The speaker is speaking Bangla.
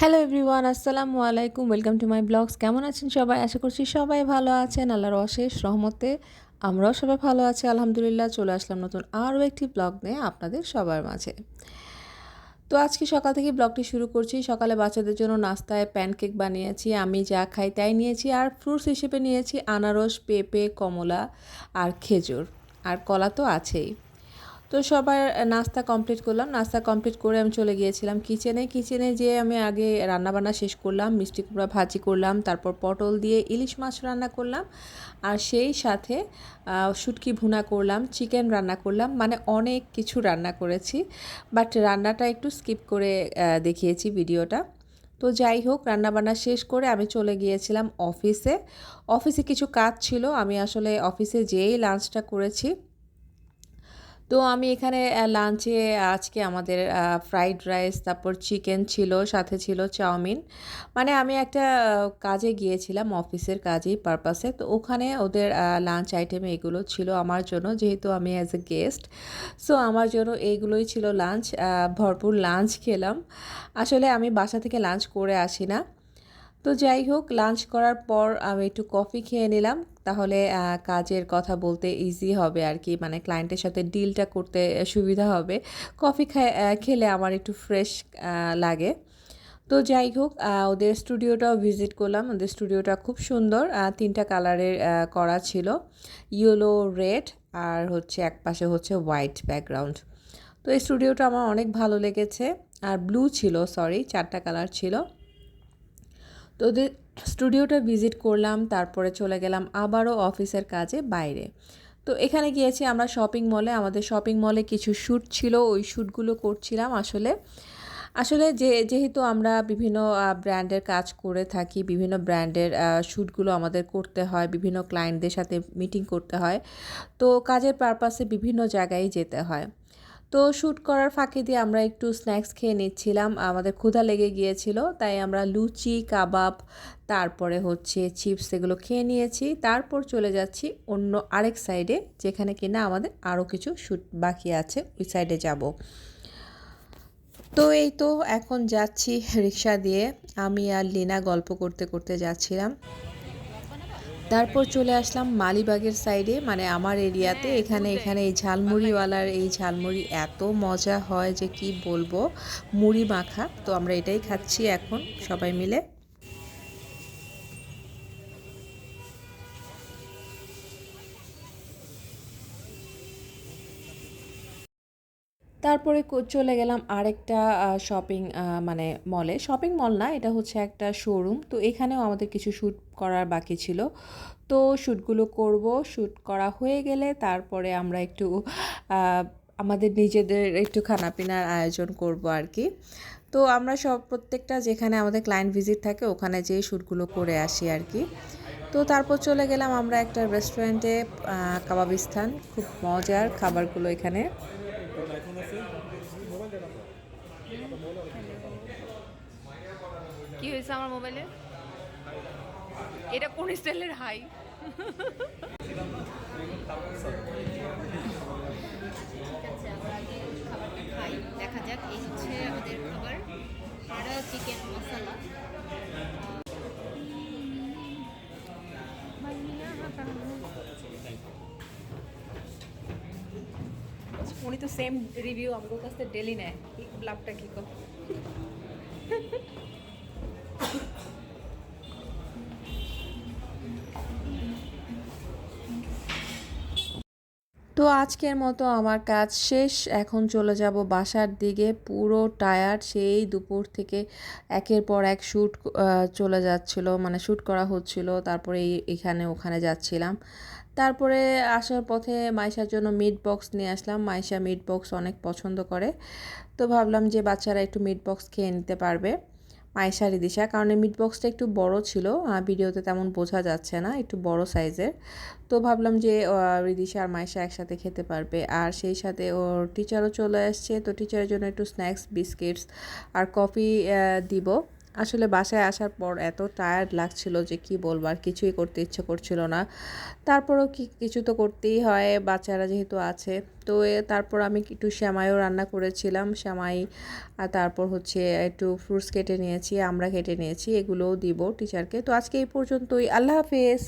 হ্যালো এভরিওয়ান আসসালামু আলাইকুম ওয়েলকাম টু মাই ব্লগস কেমন আছেন সবাই? আশা করছি সবাই ভালো আছেন, আল্লাহর অশেষ রহমতে আমরাও সবাই ভালো আছি, আলহামদুলিল্লাহ। চলে আসলাম নতুন আরও একটি ব্লগ নিয়ে আপনাদের সবার মাঝে। তো আজকে সকাল থেকে ব্লগটি শুরু করছি। সকালে বাচ্চাদের জন্য নাস্তায় প্যানকেক বানিয়েছি, আমি যা খাই তাই নিয়েছি, আর ফ্রুটস হিসেবে নিয়েছি আনারস, পেঁপে, কমলা আর খেজুর। আর কলা তো আছেই। তো সবার নাস্তা কমপ্লিট করলাম। নাস্তা কমপ্লিট করে আমি চলে গিয়েছিলাম কিচেনে কিচেনে যেয়ে আমি আগে রান্নাবান্না শেষ করলাম, মিষ্টি কুমড়া ভাজি করলাম, তারপর পটল দিয়ে ইলিশ মাছ রান্না করলাম। আর সেই সাথে শুটকি ভুনা করলাম চিকেন রান্না করলাম মানে অনেক কিছু রান্না করেছি। বাট রান্নাটা একটু স্কিপ করে দেখিয়েছি ভিডিওটা। তো যাই হোক, রান্নাবান্না শেষ করে আমি চলে গিয়েছিলাম অফিসে অফিসে কিছু কাজ ছিল, আমি আসলে অফিসে যেয়েই লাঞ্চটা করেছি। তো আমি এখানে লাঞ্চে আজকে আমাদের ফ্রাইড রাইস তারপর চিকেন ছিল, সাথে ছিল চাউমিন। মানে আমি একটা কাজে গিয়েছিলাম, অফিসের কাজেই পারপাসে তো ওখানে ওদের লাঞ্চ আইটেমে এগুলো ছিল আমার জন্য, যেহেতু আমি অ্যাজ এ গেস্ট সো আমার জন্য এইগুলোই ছিল লাঞ্চ ভরপুর লাঞ্চ খেলাম। আসলে আমি বাসা থেকে লাঞ্চ করে আসি না। তো যাই হোক লাঞ্চ করার পর আমি একটু কফি খেয়ে নিলাম। তাহলে কাজের কথা বলতে ইজি হবে আর কি। মানে ক্লায়েন্টের সাথে ডিলটা করতে সুবিধা হবে। কফি খেলে আমার একটু ফ্রেশ লাগে। তো যাই হোক ওদের স্টুডিওটাও ভিজিট করলাম। ওদের স্টুডিওটা খুব সুন্দর। তিনটা কালারের করা ছিল। ইয়েলো রেড আর হচ্ছে এক পাশে হচ্ছে হোয়াইট ব্যাকগ্রাউন্ড তো এই স্টুডিওটা আমার অনেক ভালো লেগেছে। আর ব্লু ছিল সরি চারটা কালার ছিল। তো ওদের স্টুডিওটা ভিজিট করলাম, তারপরে চলে গেলাম আবারও অফিসের কাজে বাইরে। তো এখানে গিয়েছি আমরা শপিং মলে, আমাদের শপিং মলে কিছু শ্যুট ছিল, ওই শ্যুটগুলো করছিলাম আসলে। আসলে যে, যেহেতু আমরা বিভিন্ন ব্র্যান্ডের কাজ করে থাকি, বিভিন্ন ব্র্যান্ডের শ্যুটগুলো আমাদের করতে হয়, বিভিন্ন ক্লায়েন্টদের সাথে মিটিং করতে হয়, তো কাজের পারপাসে বিভিন্ন জায়গায় যেতে হয়। তো শ্যুট করার ফাঁকে দিয়ে আমরা একটু স্ন্যাক্স খেয়ে নিচ্ছিলাম। আমাদের ক্ষুধা লেগে গিয়েছিল, তাই আমরা লুচি, কাবাব, তারপরে হচ্ছে চিপস এগুলো খেয়ে নিয়েছি। তারপর চলে যাচ্ছি অন্য আরেক সাইডে, যেখানে কিনা আমাদের আরও কিছু শ্যুট বাকি আছে, ওই সাইডে যাব। তো এই তো এখন যাচ্ছি রিক্সা দিয়ে। আমি আর লিনা গল্প করতে করতে যাচ্ছিলাম। তারপর চলে আসলাম মালিবাগের সাইডে মানে আমার এরিয়াতে এখানে এখানে এই ঝালমুড়িওয়ালার এই ঝালমুড়ি এত মজা হয় যে কি বলব? মুড়ি মাখা। তো আমরা এটাই খাচ্ছি এখন সবাই মিলে। তারপরে চলে গেলাম আরেকটা শপিং মানে মলে শপিং মল না, এটা হচ্ছে একটা শোরুম তো এখানেও আমাদের কিছু শ্যুট করার বাকি ছিল। তো শ্যুটগুলো করব। শ্যুট করা হয়ে গেলে তারপরে আমরা একটু আমাদের নিজেদের একটু খানাপিনার আয়োজন করব আর কি। তো আমরা সব, প্রত্যেকটা যেখানে আমাদের ক্লায়েন্ট ভিজিট থাকে, ওখানে যেয়ে শ্যুটগুলো করে আসি আর কি। তো তারপর চলে গেলাম আমরা একটা রেস্টুরেন্টে কাবাবিস্তান খুব মজার খাবারগুলো এখানে। কি হয়েছে আমার মোবাইলে? এটা কোন স্টাইলের হাই? খাই। দেখা যাক এই হচ্ছে আমাদের খাবার। এটা চিকেন মশলা উনি তো সেম রিভিউ আমাদের কাছ থেকে ডেলি নেয়। লাভটা কী কর তো আজকের মতো আমার কাজ শেষ। এখন চলে যাব বাসার দিকে। পুরো টায়ার সেই দুপুর থেকে একের পর এক শ্যুট চলে যাচ্ছিল মানে শ্যুট করা হচ্ছিল। তারপরে এখানে ওখানে যাচ্ছিলাম। তারপরে আসার পথে মাইশার জন্য মিট বক্স নিয়ে আসলাম। মাইশা মিট বক্স অনেক পছন্দ করে। তো ভাবলাম যে বাচ্চারা একটু মিট বক্স খেয়ে নিতে পারবে। মাইশা রিদিশা কারণ এই মিট বক্সটা একটু বড় ছিল ভিডিওতে তেমন বোঝা যাচ্ছে না, একটু বড় সাইজের তো ভাবলাম যে রিদিশা আর মাইশা একসাথে খেতে পারবে। আর সেই সাথে ওর টিচারও চলে আসছে, তো টিচারের জন্য একটু স্ন্যাক্স বিস্কিটস আর কফি দিব। আসলে বাসায় আসার পর এত টায়ার্ড লাগছিল যে কি বলব, আর কিছুই করতে ইচ্ছে করছিল না। তারপরও কি, কিছু তো করতেই হয়, বাচ্চারা যেহেতু আছে। তো তারপর আমি একটু শ্যামাইও রান্না করেছিলাম। শ্যামাই, আর তারপর হচ্ছে একটু ফ্রুটস কেটে নিয়েছি, আমরা কেটে নিয়েছি, এগুলোও দিব টিচারকে তো আজকে এই পর্যন্তই, আল্লাহ হাফেজ।